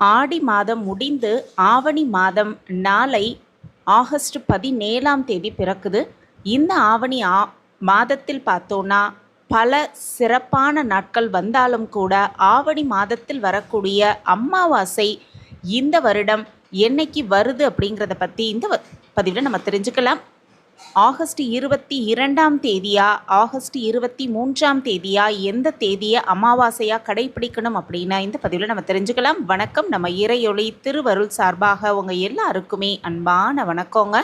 ஆடி மாதம் முடிந்து ஆவணி மாதம் நாளை ஆகஸ்ட் பதினேழாம் தேதி பிறக்குது. இந்த ஆவணி ஆ மாதத்தில் பார்த்தோன்னா பல சிறப்பான நாட்கள் வந்தாலும் கூட ஆவணி மாதத்தில் வரக்கூடிய அமாவாசை இந்த வருடம் என்னைக்கு வருது அப்படிங்கிறத பற்றி இந்த பதிவில் நம்ம தெரிஞ்சுக்கலாம். ஆகஸ்ட் இருபத்தி இரண்டாம் தேதியா ஆகஸ்ட் இருபத்தி மூன்றாம் தேதியா எந்த தேதியை அமாவாசையாக கடைபிடிக்கணும் அப்படின்னா இந்த பதிவில் நம்ம தெரிஞ்சுக்கலாம். வணக்கம். நம்ம இறையொளி திருவருள் சார்பாக உங்கள் எல்லாருக்குமே அன்பான வணக்கங்க.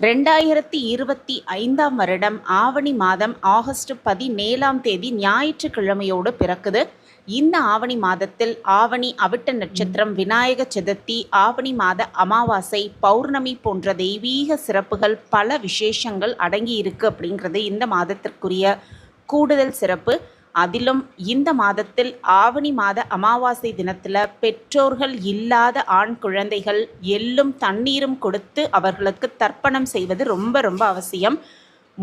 ரெண்டாயிரத்தி இருபத்தி ஐந்தாம் வருடம் ஆவணி மாதம் ஆகஸ்ட் பதினேழாம் தேதி ஞாயிற்றுக்கிழமையோடு பிறக்குது. இந்த ஆவணி மாதத்தில் ஆவணி அவிட்ட நட்சத்திரம் விநாயக சதுர்த்தி ஆவணி மாத அமாவாசை பௌர்ணமி போன்ற தெய்வீக சிறப்புகள் பல விசேஷங்கள் அடங்கி இருக்கு அப்படிங்கிறது இந்த மாதத்திற்குரிய கூடுதல் சிறப்பு. அதிலும் இந்த மாதத்தில் ஆவணி மாத அமாவாசை தினத்தில் பெற்றோர்கள் இல்லாத ஆண் குழந்தைகள் எள்ளும் தண்ணீரும் கொடுத்து அவர்களுக்கு தர்ப்பணம் செய்வது ரொம்ப ரொம்ப அவசியம்.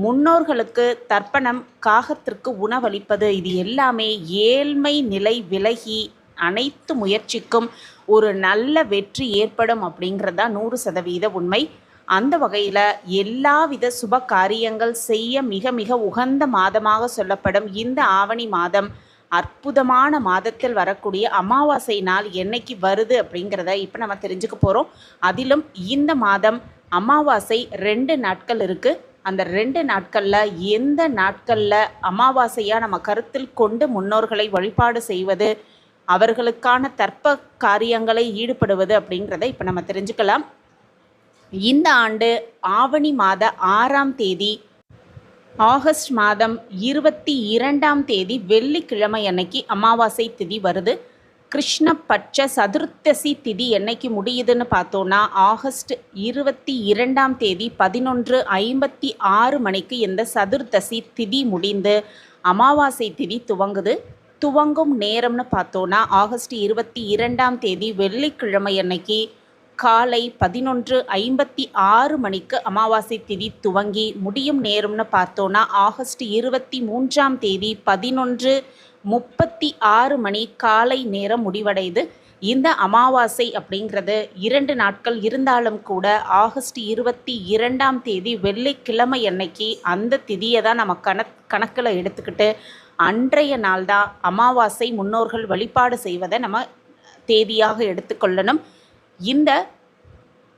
முன்னோர்களுக்கு தர்ப்பணம் காகத்திற்கு உணவளிப்பது. இது எல்லாமே ஏழ்மை நிலை விலகி அனைத்து முயற்சிக்கும் ஒரு நல்ல வெற்றி ஏற்படும் அப்படிங்கிறது தான் நூறு சதவீத உண்மை. அந்த வகையில் எல்லாவித சுப காரியங்கள் செய்ய மிக மிக உகந்த மாதமாக சொல்லப்படும் இந்த ஆவணி மாதம் அற்புதமான மாதத்தில் வரக்கூடிய அமாவாசை நாள் என்னைக்கு வருது அப்படிங்கிறத இப்போ நம்ம தெரிஞ்சுக்க போகிறோம் அதிலும் இந்த மாதம் அமாவாசை ரெண்டு நாட்கள் இருக்குது அந்த ரெண்டு நாட்களில் எந்த நாட்களில் அமாவாசையாக நம்ம கருத்தில் கொண்டு முன்னோர்களை வழிபாடு செய்வது அவர்களுக்கான தர்ப்ப காரியங்களை ஈடுபடுவது அப்படிங்கிறத இப்போ நம்ம தெரிஞ்சுக்கலாம். இந்த ஆண்டு ஆவணி மாத ஆறாம் தேதி ஆகஸ்ட் மாதம் இருபத்தி இரண்டாம் தேதி வெள்ளிக்கிழமை அன்னைக்கு அமாவாசை திதி வருது. கிருஷ்ணபட்ச சதுர்த்தசி திதி என்னைக்கு முடியுதுன்னு பார்த்தோன்னா ஆகஸ்ட் இருபத்தி இரண்டாம் தேதி பதினொன்று ஐம்பத்தி ஆறு மணிக்கு இந்த சதுர்த்தசி திதி முடிந்து அமாவாசை திதி துவங்குது. துவங்கும் நேரம்னு பார்த்தோன்னா ஆகஸ்ட் இருபத்தி இரண்டாம் தேதி வெள்ளிக்கிழமை அன்னைக்கு காலை பதினொன்று ஐம்பத்தி ஆறு மணிக்கு அமாவாசை திதி துவங்கி முடியும் நேரம்னு பார்த்தோன்னா ஆகஸ்ட் இருபத்தி மூன்றாம் தேதி பதினொன்று முப்பத்தி ஆறு மணி காலை நேரம் முடிவடையுது. இந்த அமாவாசை அப்படிங்கிறது இரண்டு நாட்கள் இருந்தாலும் கூட ஆகஸ்ட் இருபத்தி இரண்டாம் தேதி வெள்ளிக்கிழமை அன்னைக்கு அந்த திதியை தான் நம்ம கணக் கணக்கில் எடுத்துக்கிட்டு அன்றைய நாள் தான் அமாவாசை முன்னோர்கள் வழிபாடு செய்வதை நம்ம தேதியாக எடுத்துக்கொள்ளணும். இந்த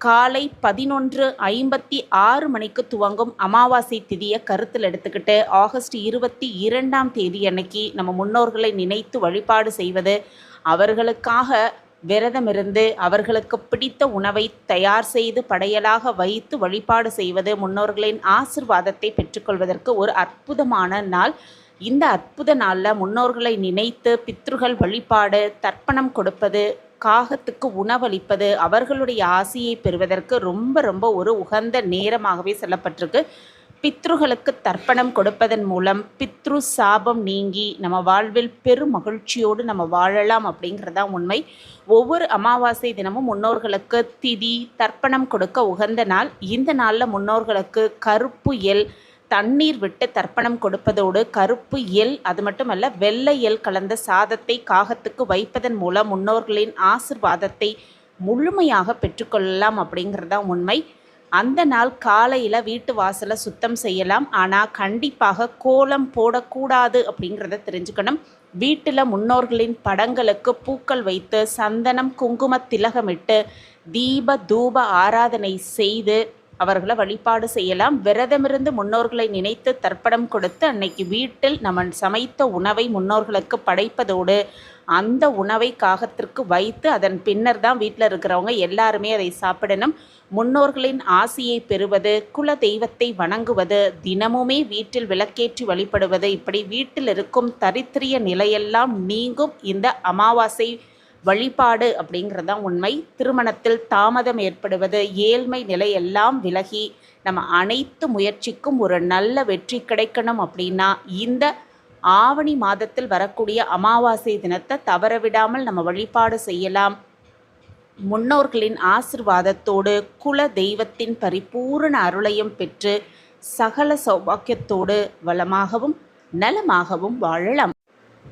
காலை பதினொன்று ஐம்பத்தி ஆறு மணிக்கு துவங்கும் அமாவாசை திதியை கருத்தில் எடுத்துக்கிட்டு ஆகஸ்ட் இருபத்தி இரண்டாம் தேதி அன்னைக்கு நம்ம முன்னோர்களை நினைத்து வழிபாடு செய்வது அவர்களுக்காக விரதமிருந்து அவர்களுக்கு பிடித்த உணவை தயார் செய்து படையலாக வைத்து வழிபாடு செய்வது முன்னோர்களின் ஆசிர்வாதத்தை பெற்றுக்கொள்வதற்கு ஒரு அற்புதமான நாள். இந்த அற்புத நாளில் முன்னோர்களை நினைத்து பித்ருகள் வழிபாடு தர்ப்பணம் கொடுப்பது காகத்துக்கு உணவளிப்பது அவர்களுடைய ஆசையை பெறுவதற்கு ரொம்ப ரொம்ப ஒரு உகந்த நேரமாகவே சொல்லப்பட்டிருக்கு. பித்ருகளுக்கு தர்ப்பணம் கொடுப்பதன் மூலம் பித்ரு சாபம் நீங்கி நம்ம வாழ்வில் பெரும் மகிழ்ச்சியோடு நம்ம வாழலாம் அப்படிங்கிறதா உண்மை. ஒவ்வொரு அமாவாசை தினமும் முன்னோர்களுக்கு திதி தர்ப்பணம் கொடுக்க உகந்த நாள். இந்த நாளில் முன்னோர்களுக்கு கருப்பு எல் தண்ணீர் விட்டு தர்ப்பணம் கொடுப்பதோடு கருப்பு எல் அது மட்டுமல்ல வெள்ளை எல் கலந்த சாதத்தை காகத்துக்கு வைப்பதன் மூலம் முன்னோர்களின் ஆசிர்வாதத்தை முழுமையாக பெற்றுக்கொள்ளலாம் அப்படிங்கிறது தான் உண்மை. அந்த நாள் காலையில் வீட்டு வாசலை சுத்தம் செய்யலாம். ஆனால் கண்டிப்பாக கோலம் போடக்கூடாது அப்படிங்கிறத தெரிஞ்சுக்கணும். வீட்டில் முன்னோர்களின் படங்களுக்கு பூக்கள் வைத்து சந்தனம் குங்கும திலகமிட்டு தீப தூப ஆராதனை செய்து அவர்களை வழிபாடு செய்யலாம். விரதமிருந்து முன்னோர்களை நினைத்து தர்ப்பணம் கொடுத்து அன்னைக்கு வீட்டில் நம்ம சமைத்த உணவை முன்னோர்களுக்கு படைப்பதோடு அந்த உணவை காகத்திற்கு வைத்து அதன் பின்னர் தான் வீட்டில் இருக்கிறவங்க எல்லாருமே அதை சாப்பிடணும். முன்னோர்களின் ஆசையை பெறுவது குல தெய்வத்தை வணங்குவது தினமுமே வீட்டில் விளக்கேற்றி வழிபடுவது இப்படி வீட்டில் இருக்கும் தரித்திரிய நிலையெல்லாம் நீங்கும். இந்த அமாவாசை வழிபாடு அப்படிங்கிறது தான் உண்மை. திருமணத்தில் தாமதம் ஏற்படுவது ஏழ்மை நிலை எல்லாம் விலகி நம்ம அனைத்து முயற்சிக்கும் ஒரு நல்ல வெற்றி கிடைக்கணும் அப்படின்னா இந்த ஆவணி மாதத்தில் வரக்கூடிய அமாவாசை தினத்தை தவறவிடாமல் நம்ம வழிபாடு செய்யலாம். முன்னோர்களின் ஆசிர்வாதத்தோடு குல தெய்வத்தின் பரிபூரண அருளையும் பெற்று சகல சௌபாக்கியத்தோடு வளமாகவும் நலமாகவும் வாழலாம்.